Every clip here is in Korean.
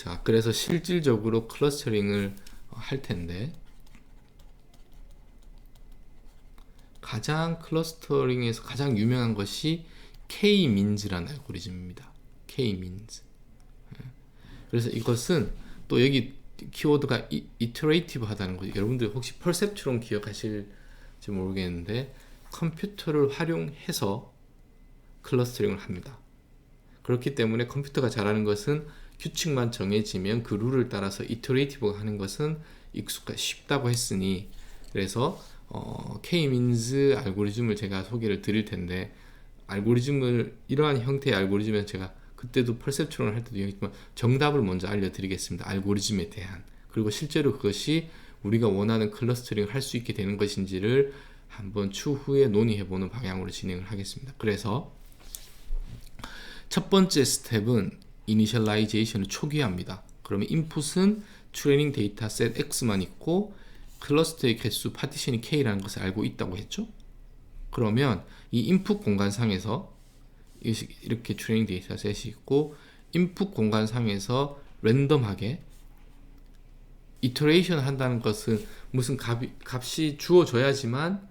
자, 그래서 실질적으로 클러스터링을 할 텐데 가장 클러스터링에서 가장 유명한 것이 K-민즈라는 알고리즘입니다. K-민즈. 예. 그래서 이것은 또 여기 키워드가 이터레이티브 하다는 거죠. 여러분들 혹시 퍼셉트론 기억하실지 모르겠는데 컴퓨터를 활용해서 클러스터링을 합니다. 그렇기 때문에 컴퓨터가 잘하는 것은 규칙만 정해지면 그 룰을 따라서 이터레이티브가 하는 것은 익숙하 쉽다고 했으니 그래서 어, K-민즈 알고리즘을 제가 소개를 드릴 텐데 알고리즘을 이러한 형태의 알고리즘에 제가 그때도 퍼셉트론을 할 때도 얘기했지만 정답을 먼저 알려드리겠습니다. 알고리즘에 대한 그리고 실제로 그것이 우리가 원하는 클러스터링을 할 수 있게 되는 것인지를 한번 추후에 논의해보는 방향으로 진행을 하겠습니다. 그래서 첫 번째 스텝은 이니셜라이제이션을 초기화합니다. 그러면 인풋은 트레이닝 데이터 셋 X만 있고 클러스터의 개수 파티션이 K라는 것을 알고 있다고 했죠. 그러면 이 인풋 공간상에서 이렇게 트레이닝 데이터 셋이 있고 인풋 공간상에서 랜덤하게 이터레이션 한다는 것은 무슨 값, 값이 주어져야지만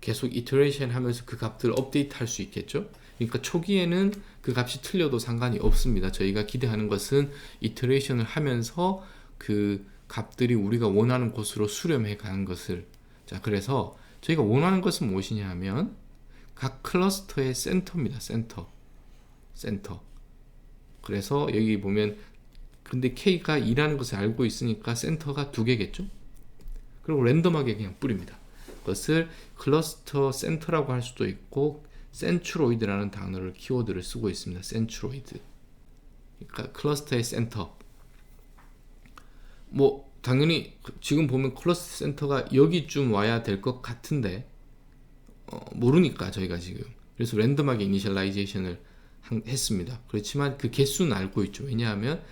계속 이터레이션 하면서 그 값들을 업데이트 할 수 있겠죠. 그러니까 초기에는 그 값이 틀려도 상관이 없습니다. 저희가 기대하는 것은 이터레이션을 하면서 그 값들이 우리가 원하는 곳으로 수렴해 가는 것을 자 그래서 저희가 원하는 것은 무엇이냐 하면 각 클러스터의 센터입니다. 센터. 센터. 그래서 여기 보면 근데 K가 2라는 것을 알고 있으니까 센터가 두 개겠죠? 그리고 랜덤하게 그냥 뿌립니다. 그것을 클러스터 센터라고 할 수도 있고 센츄로이드라는 단어를 키워드를 쓰고 있습니다. 센츄로이드. 그러니까 클러스터의 센터. 뭐 당연히 지금 보면 클러스터 센터가 여기쯤 와야 될 것 같은데 어, 모르니까 저희가 지금 그래서 랜덤하게 이니셜라이제이션을 했습니다. 그렇지만 그 개수는 알고 있죠. 왜냐하면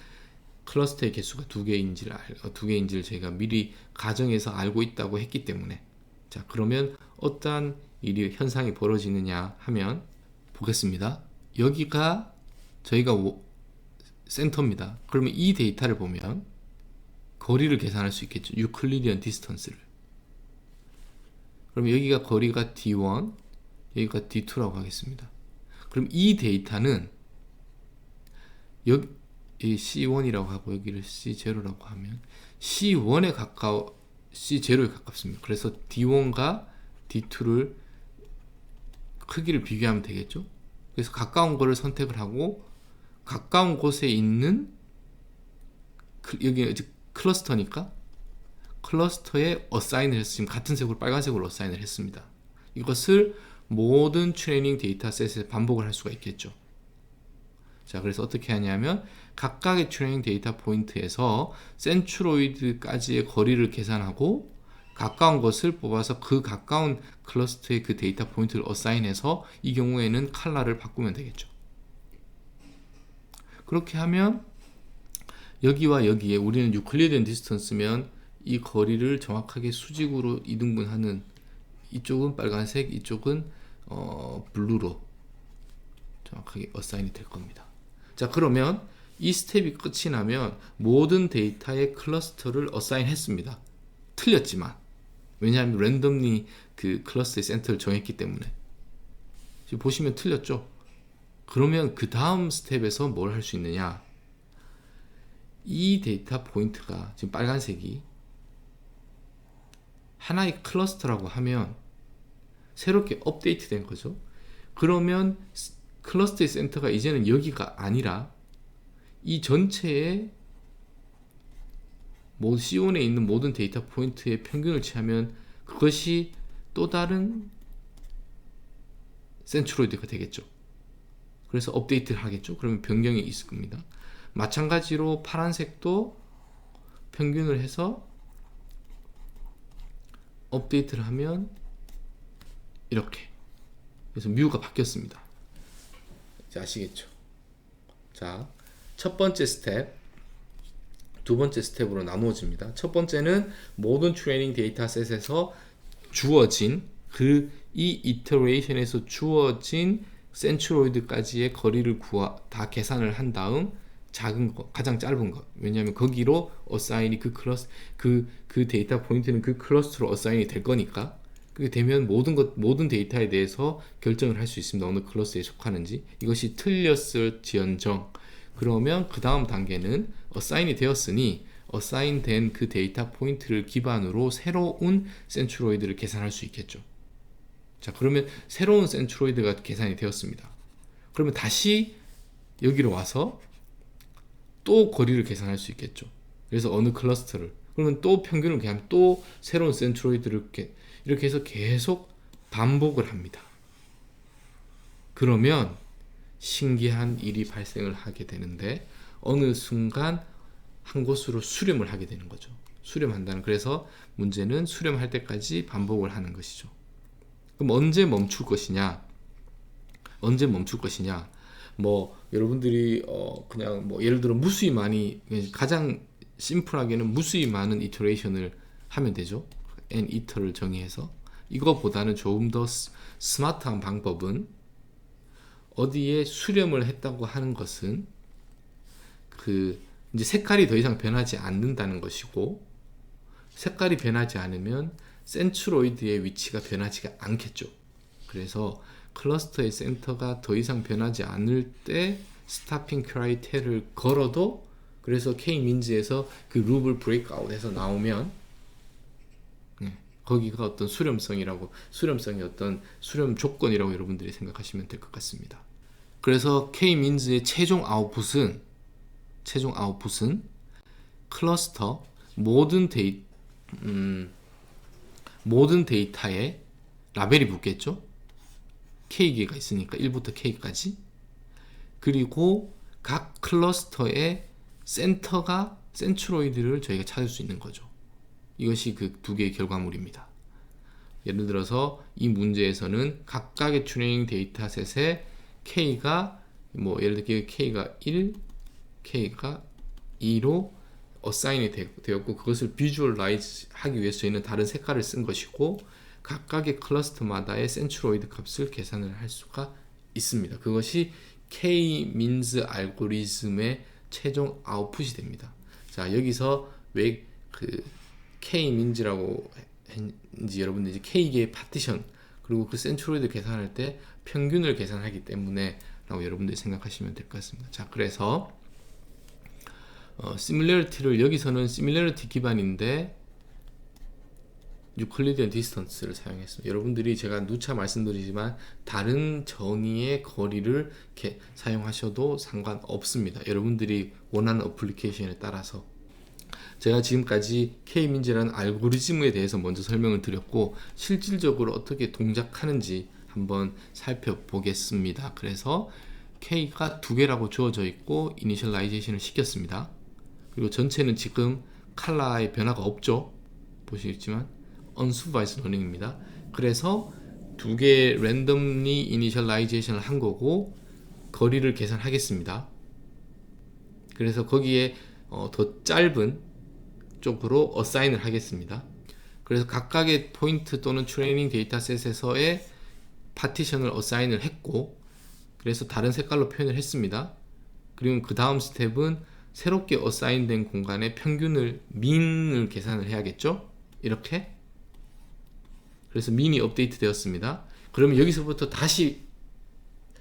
클러스터의 개수가 두 개인지를 알, 어, 두 개인지를 저희가 미리 가정해서 알고 있다고 했기 때문에 자 그러면 어떠한 일이 현상이 벌어지느냐 하면 보겠습니다. 여기가 저희가 오, 센터입니다. 그러면 이 데이터를 보면 거리를 계산할 수 있겠죠. 유클리디언 디스턴스를. 그럼 여기가 거리가 D1, 여기가 D2라고 하겠습니다. 그럼 이 데이터는 여기 C1이라고 하고 여기를 C0라고 하면 C1에 가까워 C0에 가깝습니다. 그래서 D1과 D2를 크기를 비교하면 되겠죠. 그래서 가까운 거를 선택을 하고 가까운 곳에 있는 여기 클러스터니까 클러스터에 어사인을 해서 지금 같은 색으로 빨간색으로 어사인을 했습니다. 이것을 모든 트레이닝 데이터셋에 반복을 할 수가 있겠죠. 자, 그래서 어떻게 하냐면 각각의 트레이닝 데이터 포인트에서 센츄로이드까지의 거리를 계산하고 가까운 것을 뽑아서 그 가까운 클러스터의 그 데이터 포인트를 어사인해서 이 경우에는 칼라를 바꾸면 되겠죠. 그렇게 하면 여기와 여기에 우리는 유클리드 디스턴스면 이 거리를 정확하게 수직으로 이등분하는 이쪽은 빨간색, 이쪽은 어, 블루로 정확하게 어사인이 될 겁니다. 자, 그러면 이 스텝이 끝이 나면 모든 데이터의 클러스터를 어사인 했습니다. 틀렸지만 왜냐하면 랜덤리 그 클러스의 센터를 정했기 때문에 지금 보시면 틀렸죠? 그러면 그 다음 스텝에서 뭘 할 수 있느냐? 이 데이터 포인트가 지금 빨간색이 하나의 클러스터라고 하면 새롭게 업데이트 된 거죠. 그러면 클러스터의 센터가 이제는 여기가 아니라 이 전체의 모 C1에 있는 모든 데이터 포인트의 평균을 취하면 그것이 또 다른 센트로이드가 되겠죠. 그래서 업데이트를 하겠죠. 그러면 변경이 있을 겁니다. 마찬가지로 파란색도 평균을 해서 업데이트를 하면 이렇게 그래서 뮤가 바뀌었습니다. 아시겠죠? 자, 첫 번째 스텝, 두 번째 스텝으로 나누어집니다. 첫 번째는 모든 트레이닝 데이터셋에서 주어진 그 이 이터레이션에서 주어진 센츄로이드까지의 거리를 구하 다 계산을 한 다음 작은 거, 가장 짧은 거. 왜냐하면 거기로 어사인이 그 클러스 그그 데이터 포인트는 그 클러스터로 어사인이 될 거니까. 그게 되면 모든 것 모든 데이터에 대해서 결정을 할 수 있습니다. 어느 클러스에 속하는지. 이것이 틀렸을지언정 그러면 그 다음 단계는 어사인이 되었으니 어사인된 그 데이터 포인트를 기반으로 새로운 센트로이드를 계산할 수 있겠죠. 자, 그러면 새로운 센트로이드가 계산이 되었습니다. 그러면 다시 여기로 와서 또 거리를 계산할 수 있겠죠. 그래서 어느 클러스터를 그러면 또 평균을 계산하면 또 새로운 센트로이드를 이렇게 이렇게 해서 계속 반복을 합니다. 그러면 신기한 일이 발생을 하게 되는데 어느 순간 한 곳으로 수렴을 하게 되는 거죠. 수렴한다는 그래서 문제는 수렴할 때까지 반복을 하는 것이죠. 그럼 언제 멈출 것이냐? 언제 멈출 것이냐? 뭐 여러분들이 어 그냥 뭐 예를 들어 무수히 많이 가장 심플하게는 무수히 많은 이터레이션을 하면 되죠. n 이터를 정의해서 이거보다는 조금 더 스마트한 방법은 어디에 수렴을 했다고 하는 것은 그 이제 색깔이 더 이상 변하지 않는다는 것이고 색깔이 변하지 않으면 센트로이드의 위치가 변하지가 않겠죠. 그래서 클러스터의 센터가 더 이상 변하지 않을 때 스타핑 크라이테를 걸어도 그래서 K 민즈에서 그 룹을 브레이크아웃해서 나오면 네, 거기가 어떤 수렴성이라고 수렴성이 어떤 수렴 조건이라고 여러분들이 생각하시면 될 것 같습니다. 그래서 K 민즈의 최종 아웃풋은 최종 아웃풋은 클러스터 모든 데이 음, 모든 데이터에 라벨이 붙겠죠. K개가 있으니까 1부터 K까지. 그리고 각 클러스터의 센터가 센트로이드를 저희가 찾을 수 있는 거죠. 이것이 그 두 개의 결과물입니다. 예를 들어서 이 문제에서는 각각의 트레이닝 데이터셋에 K가 뭐 예를 들어 K가 1, K가 2로 어사인이 되었고 그것을 비주얼라이즈 하기 위해서 저희는 다른 색깔을 쓴 것이고 각각의 클러스터마다의 센트로이드 값을 계산을 할 수가 있습니다. 그것이 K-민즈 알고리즘의 최종 아웃풋이 됩니다. 자 여기서 왜 그 K-민즈라고 했는지 여러분들 이제 K개의 파티션 그리고 그 센트로이드 계산할 때 평균을 계산하기 때문에 라고 여러분들이 생각하시면 될 것 같습니다. 자 그래서 어, 시뮬러리티를 여기서는 시뮬러리티 기반인데 유클리디언 디스턴스를 사용했습니다. 여러분들이 제가 누차 말씀드리지만 다른 정의의 거리를 사용하셔도 상관없습니다. 여러분들이 원하는 어플리케이션에 따라서 제가 지금까지 K-민지라는 알고리즘에 대해서 먼저 설명을 드렸고 실질적으로 어떻게 동작하는지 한번 살펴보겠습니다. 그래서 K가 두 개라고 주어져 있고 이니셜라이제이션을 시켰습니다. 그리고 전체는 지금 칼라의 변화가 없죠. 보시겠지만 unsupervised learning입니다. 그래서 두 개 랜덤리 이니셜라이제이션을 한 거고 거리를 계산하겠습니다. 그래서 거기에 어, 더 짧은 쪽으로 어사인을 하겠습니다. 그래서 각각의 포인트 또는 트레이닝 데이터셋에서의 파티션을 어사인을 했고 그래서 다른 색깔로 표현을 했습니다. 그리고 그 다음 스텝은 새롭게 어사인된 공간의 평균을 민을 계산을 해야겠죠? 이렇게 그래서 민이 업데이트 되었습니다. 그러면 여기서부터 다시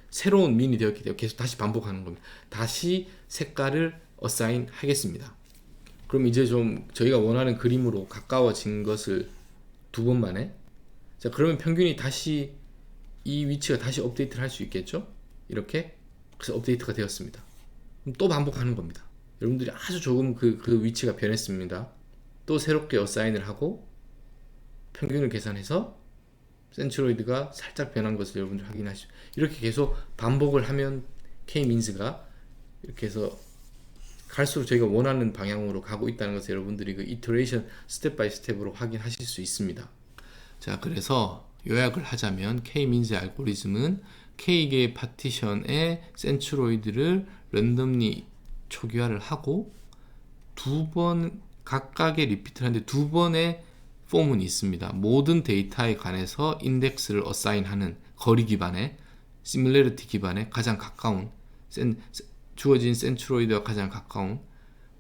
새로운 민이 되었기 때문에 계속 다시 반복하는 겁니다. 다시 색깔을 어사인 하겠습니다. 그럼 이제 좀 저희가 원하는 그림으로 가까워진 것을 두 번 만에 자 그러면 평균이 다시 이 위치가 다시 업데이트를 할 수 있겠죠? 이렇게 그래서 업데이트가 되었습니다. 그럼 또 반복하는 겁니다. 여러분들이 아주 조금 그, 그 위치가 변했습니다. 또 새롭게 어사인을 하고 평균을 계산해서 센트로이드가 살짝 변한 것을 여러분들 확인하시죠. 이렇게 계속 반복을 하면 K-민스가 이렇게 해서 갈수록 저희가 원하는 방향으로 가고 있다는 것을 여러분들이 그 이터레이션 스텝 바이 스텝으로 확인하실 수 있습니다. 자, 그래서 요약을 하자면 K-민스 알고리즘은 K개의 파티션에 센트로이드를 랜덤리 초기화를 하고 두 번 각각의 리피트를 하는데 두 번의 폼은 있습니다. 모든 데이터에 관해서 인덱스를 어사인하는 거리 기반의 시뮬레리티 기반의 가장 가까운 센, 주어진 센트로이드와 가장 가까운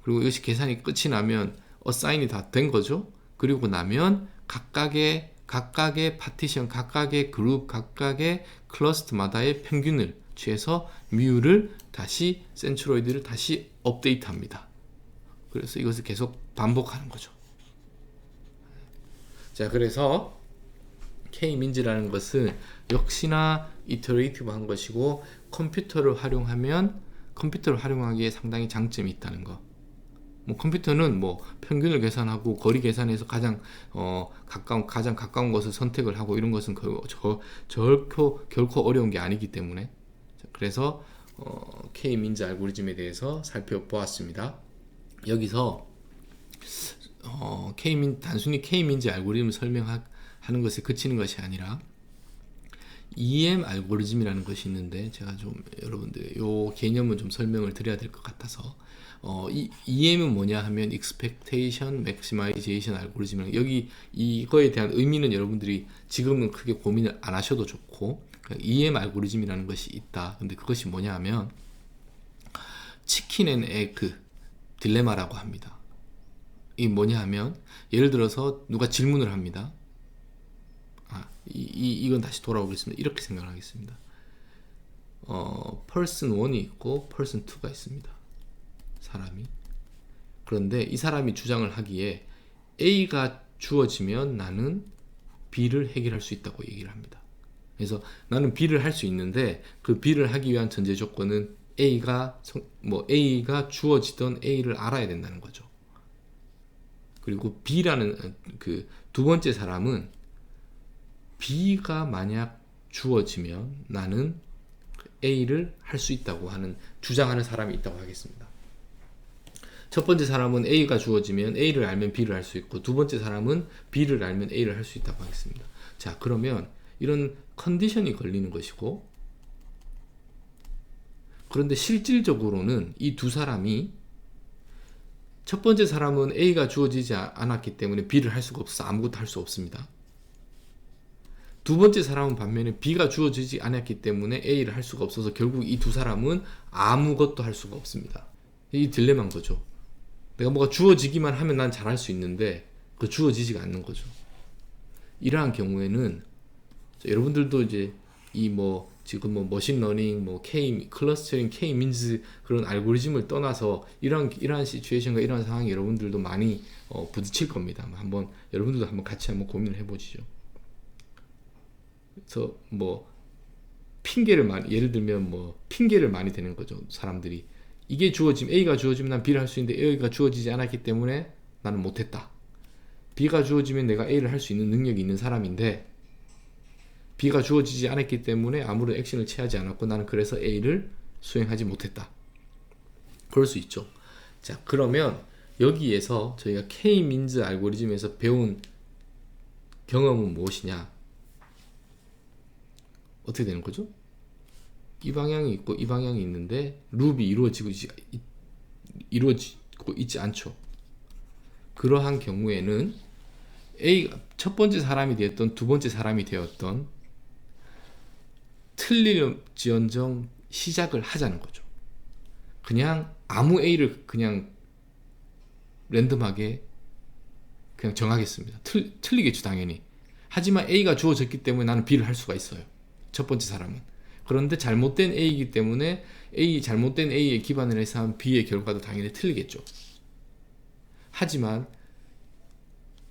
그리고 이것이 계산이 끝이 나면 어사인이 다 된 거죠. 그리고 나면 각각의 각각의 파티션, 각각의 그룹, 각각의 클러스터마다의 평균을 취해서 뮤를 다시 센트로이드를 다시 업데이트합니다. 그래서 이것을 계속 반복하는 거죠. 자, 그래서 K-민즈라는 것은 역시나 이터레이티브한 것이고 컴퓨터를 활용하면 컴퓨터를 활용하기에 상당히 장점이 있다는 거. 뭐 컴퓨터는 뭐 평균을 계산하고 거리 계산해서 가장 어 가까운 가장 가까운 것을 선택을 하고 이런 것은 그, 저, 결코 결코 어려운 게 아니기 때문에 그래서 어, K 민즈 알고리즘에 대해서 살펴보았습니다. 여기서 어, K 민 단순히 K 민즈 알고리즘을 설명하는 것에 그치는 것이 아니라 EM 알고리즘이라는 것이 있는데 제가 좀 여러분들 요 개념을 좀 설명을 드려야 될 것 같아서 어, 이 EM은 뭐냐 하면 Expectation Maximization 알고리즘은 여기 이거에 대한 의미는 여러분들이 지금은 크게 고민을 안 하셔도 좋고 EM 알고리즘이라는 것이 있다. 근데 그것이 뭐냐 하면 치킨 앤 에그 딜레마라고 합니다. 이 뭐냐 하면 예를 들어서 누가 질문을 합니다. 아, 이, 이 이건 다시 돌아오겠습니다. 이렇게 생각하겠습니다. 어, person 1이 있고 person 2가 있습니다. 사람이. 그런데 이 사람이 주장을 하기에 A가 주어지면 나는 B를 해결할 수 있다고 얘기를 합니다. 그래서 나는 B를 할 수 있는데 그 B를 하기 위한 전제 조건은 A가 뭐 A가 주어지던 A를 알아야 된다는 거죠. 그리고 B라는 그 두 번째 사람은 B가 만약 주어지면 나는 A를 할 수 있다고 하는 주장하는 사람이 있다고 하겠습니다. 첫 번째 사람은 A가 주어지면 A를 알면 B를 할 수 있고 두 번째 사람은 B를 알면 A를 할 수 있다고 하겠습니다. 자, 그러면 이런 컨디션이 걸리는 것이고 그런데 실질적으로는 이 두 사람이 첫 번째 사람은 A가 주어지지 않았기 때문에 B를 할 수가 없어 아무것도 할 수 없습니다. 두 번째 사람은 반면에 B가 주어지지 않았기 때문에 A를 할 수가 없어서 결국 이 두 사람은 아무것도 할 수가 없습니다. 이 딜레마인 거죠. 내가 뭐가 주어지기만 하면 난 잘할 수 있는데 그 주어지지가 않는 거죠. 이러한 경우에는 여러분들도 이제 이 뭐 지금 뭐 머신러닝, 뭐 K 클러스터링, K 민즈 그런 알고리즘을 떠나서 이런 이러한 시츄에이션과 이러한 상황에 여러분들도 많이 어, 부딪힐 겁니다. 한번 여러분들도 한번 같이 한번 고민을 해보시죠. 그래서 뭐 핑계를 많이 예를 들면 뭐 핑계를 많이 대는 거죠. 사람들이 이게 주어지면 A가 주어지면 난 B를 할 수 있는데 A가 주어지지 않았기 때문에 나는 못했다. B가 주어지면 내가 A를 할 수 있는 능력이 있는 사람인데 B가 주어지지 않았기 때문에 아무런 액션을 취하지 않았고 나는 그래서 A를 수행하지 못했다. 그럴 수 있죠. 자, 그러면 여기에서 저희가 K-민즈 알고리즘에서 배운 경험은 무엇이냐? 어떻게 되는 거죠? 이 방향이 있고 이 방향이 있는데 룹이 이루어지고 있지, 이루어지고 있지 않죠. 그러한 경우에는 A가 첫 번째 사람이 되었던 두 번째 사람이 되었던 틀릴지언정 시작을 하자는 거죠. 그냥 아무 A를 그냥 랜덤하게 그냥 정하겠습니다. 틀, 틀리겠죠, 당연히. 하지만 A가 주어졌기 때문에 나는 B를 할 수가 있어요. 첫 번째 사람은. 그런데 잘못된 A이기 때문에 A 잘못된 A에 기반을 해서 한 B의 결과도 당연히 틀리겠죠. 하지만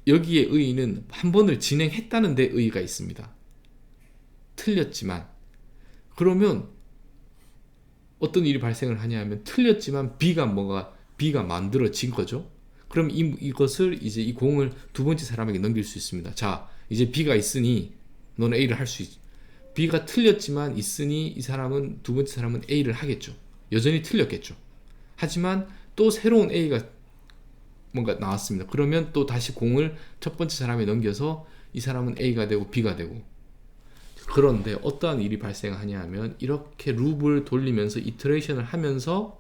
여기에 의의는 한 번을 진행했다는 데 의의가 있습니다. 틀렸지만 그러면 어떤 일이 발생을 하냐 하면 틀렸지만 B가 뭐가 B가 만들어진 거죠. 그럼 이, 이것을 이제 이 공을 두 번째 사람에게 넘길 수 있습니다. 자, 이제 B가 있으니 너는 A를 할 수 있. B가 틀렸지만 있으니 이 사람은 두 번째 사람은 A를 하겠죠. 여전히 틀렸겠죠. 하지만 또 새로운 A가 뭔가 나왔습니다. 그러면 또 다시 공을 첫 번째 사람에 넘겨서 이 사람은 A가 되고 B가 되고 그런데 어떠한 일이 발생하냐 하면 이렇게 룹을 돌리면서 이터레이션을 하면서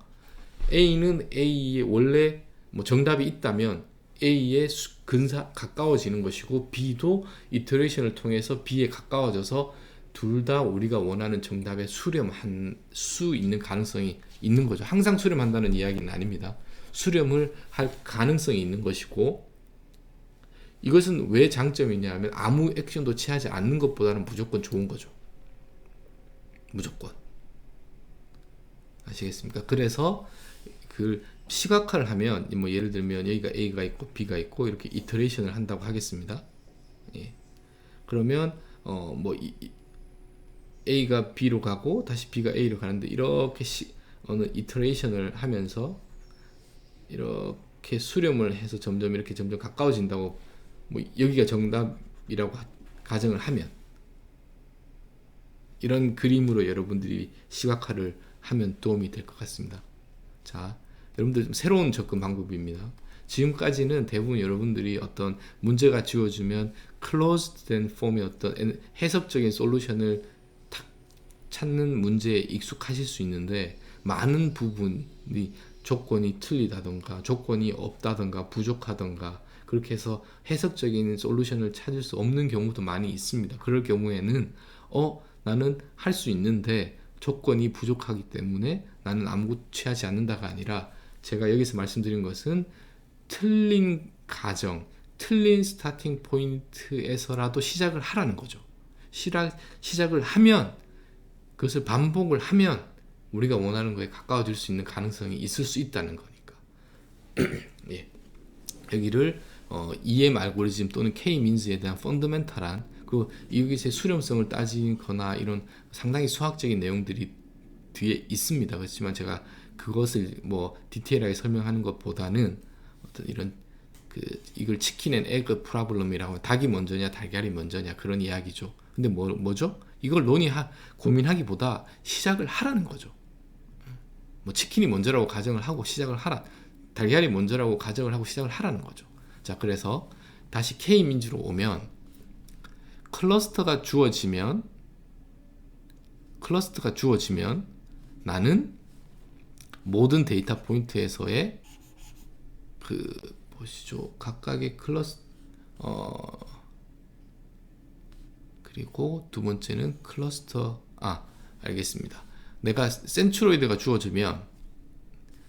A는 A의 원래 뭐 정답이 있다면 A에 근사 가까워지는 것이고 B도 이터레이션을 통해서 B에 가까워져서 둘 다 우리가 원하는 정답에 수렴한 수 있는 가능성이 있는 거죠. 항상 수렴한다는 이야기는 아닙니다. 수렴을 할 가능성이 있는 것이고 이것은 왜 장점이냐 하면 아무 액션도 취하지 않는 것보다는 무조건 좋은 거죠. 무조건. 아시겠습니까? 그래서 그 시각화를 하면 뭐 예를 들면 여기가 A가 있고 B가 있고 이렇게 이터레이션을 한다고 하겠습니다. 예. 그러면 어뭐 A가 B로 가고 다시 B가 A로 가는데 이렇게 시, 어느 이터레이션을 하면서 이렇게 수렴을 해서 점점 이렇게 점점 가까워진다고 뭐 여기가 정답이라고 가- 가정을 하면 이런 그림으로 여러분들이 시각화를 하면 도움이 될 것 같습니다. 자, 여러분들 좀 새로운 접근 방법입니다. 지금까지는 대부분 여러분들이 어떤 문제가 지워지면 closed then form의 어떤 엔- 해석적인 솔루션을 탁 찾는 문제에 익숙하실 수 있는데 많은 부분이 조건이 틀리다던가 조건이 없다던가 부족하던가 그렇게 해서 해석적인 솔루션을 찾을 수 없는 경우도 많이 있습니다. 그럴 경우에는 어 나는 할 수 있는데 조건이 부족하기 때문에 나는 아무것도 취하지 않는다가 아니라 제가 여기서 말씀드린 것은 틀린 가정, 틀린 스타팅 포인트에서라도 시작을 하라는 거죠. 시작, 시작을 하면 그것을 반복을 하면 우리가 원하는 거에 가까워질 수 있는 가능성이 있을 수 있다는 거니까. 예. 여기를 어, EM 알고리즘 또는 K-민즈에 대한 펀더멘탈한 그 여기서의 수렴성을 따지거나 이런 상당히 수학적인 내용들이 뒤에 있습니다. 그렇지만 제가 그것을 뭐 디테일하게 설명하는 것보다는 어떤 이런 그 이걸 치킨 앤 에그 프로블럼이라고 닭이 먼저냐 달걀이 먼저냐 그런 이야기죠. 근데 뭐 뭐죠? 이걸 논의하 고민하기보다 시작을 하라는 거죠. 뭐 치킨이 먼저라고 가정을 하고 시작을 하라. 달걀이 먼저라고 가정을 하고 시작을 하라는 거죠. 자, 그래서 다시 K 민주로 오면 클러스터가 주어지면 클러스터가 주어지면 나는 모든 데이터 포인트에서의 그 보시죠 각각의 클러스 어 그리고 두 번째는 클러스터 아 알겠습니다 내가 센트로이드가 주어지면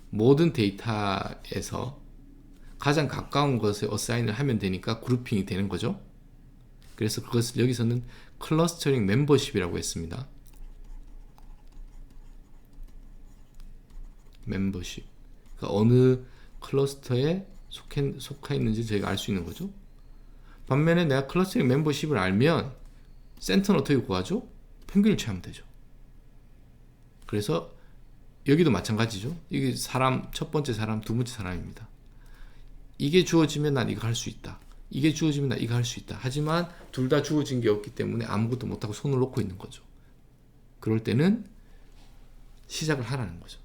모든 데이터에서 가장 가까운 것에 어사인을 하면 되니까 그룹핑이 되는 거죠 그래서 그것을 여기서는 클러스터링 멤버십이라고 했습니다. 멤버십. 그러니까 어느 클러스터에 속해, 속해 있는지 저희가 알 수 있는 거죠. 반면에 내가 클러스터링 멤버십을 알면 센터는 어떻게 구하죠? 평균을 취하면 되죠. 그래서 여기도 마찬가지죠. 이게 사람 첫 번째 사람, 두 번째 사람입니다. 이게 주어지면 난 이거 할 수 있다. 이게 주어지면 나 이거 할 수 있다. 하지만 둘 다 주어진 게 없기 때문에 아무것도 못하고 손을 놓고 있는 거죠. 그럴 때는 시작을 하라는 거죠.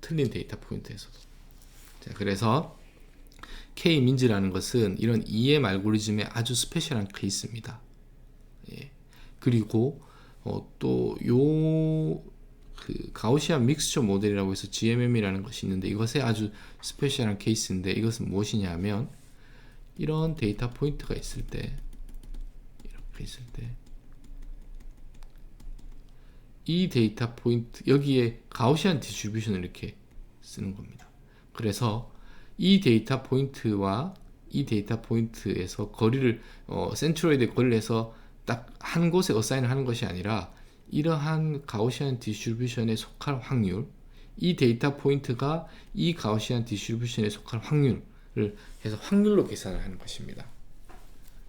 틀린 데이터 포인트에서도. 자, 그래서 K-민즈라는 것은 이런 EM 알고리즘의 아주 스페셜한 케이스입니다. 예. 그리고 어, 또요 그 가우시안 믹스처 모델이라고 해서 GMM이라는 것이 있는데 이것의 아주 스페셜한 케이스인데 이것은 무엇이냐 하면 이런 데이터 포인트가 있을 때 이렇게 있을 때 이 데이터 포인트 여기에 가우시안 디스트리뷰션을 이렇게 쓰는 겁니다. 그래서 이 데이터 포인트와 이 데이터 포인트에서 거리를 어, 센트로이드 거리를 해서 딱 한 곳에 어사인을 하는 것이 아니라 이러한 가우시안 디스트리뷰션에 속할 확률 이 데이터 포인트가 이 가우시안 디스트리뷰션에 속할 확률 를 해서 확률로 계산을 하는 것입니다.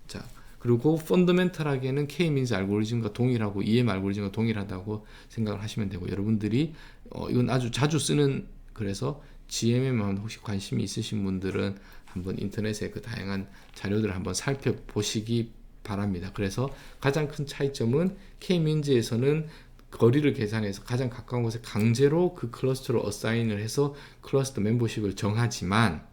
자, 그리고 펀더멘탈하게는 K-민스 알고리즘과 동일하고 EM 알고리즘과 동일하다고 생각을 하시면 되고 여러분들이 어, 이건 아주 자주 쓰는 그래서 GMM에 혹시 관심이 있으신 분들은 한번 인터넷에 그 다양한 자료들을 한번 살펴보시기 바랍니다. 그래서 가장 큰 차이점은 K-민즈에서는 거리를 계산해서 가장 가까운 곳에 강제로 그 클러스터로 어사인을 해서 클러스터 멤버십을 정하지만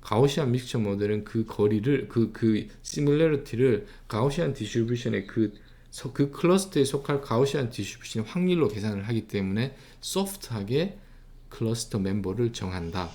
가우시안 믹스처 모델은 그 거리를 그 그 시뮬러리티를 가우시안 디스트리뷰션의 그, 서- 그 클러스터에 속할 가우시안 디스트리뷰션의 확률로 계산을 하기 때문에 소프트하게 클러스터 멤버를 정한다.